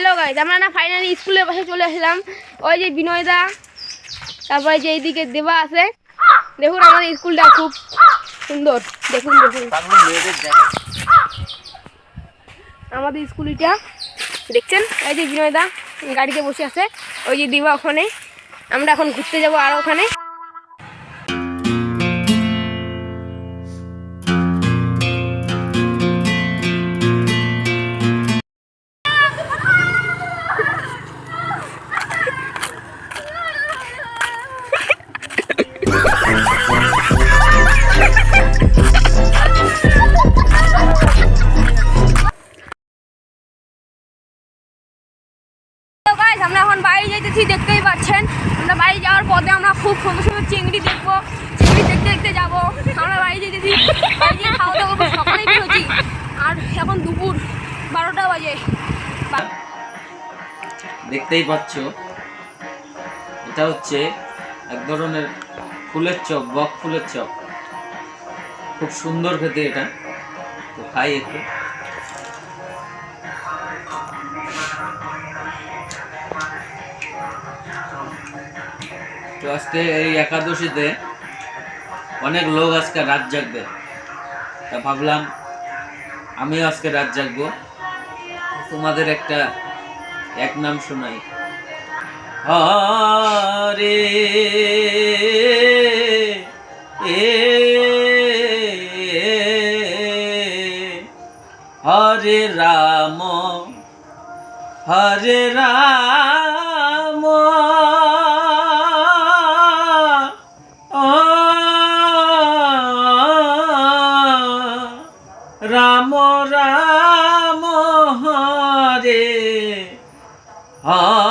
Hello guys আমরা না finally স্কুলের পাশে চলে আসলাম ওই যে বিনয়দা, তারপরে যে এইদিকে দেবা আছে। দেখুন আমাদের স্কুলটা খুব সুন্দর। দেখুন দেখুন। আমাদের স্কুল স্কুলটা, দেখছেন? এই যে বিনয়দা, গাড়িতে বসে আছে। ওই যে দিবা ওখানে। আমরা এখন ঘুরতে যাব আর ওখানে। Guys, আমরা এখন বাইরে যেতেছি দেখতেই পাচ্ছেন। আমরা বাইরে যাওয়ার পথে আমরা খুব সুন্দর সুন্দর চিংড়ি দেখব। চিংড়ি দেখতে দেখতে যাব। আমরা বাইরে যেতেছি খাওয়া দাওয়া আর এখন দুপুর বারোটা বাজে। দেখতেই পাচ্ছ এটা হচ্ছে এক ধরনের ফুলের চপ বক ফুলের চপ। খুব সুন্দর খেতে এটা। তো খাই একটু। তো আজকে এই একাদশীতে অনেক লোক আজকে রাত জাগবে। তা ভাবলাম, আমিও আজকে রাত জাগবো। তোমাদের একটা এক নাম শোনাই। হরে এ হরে রাম হরে রাম। রাম রাম হরে। হরে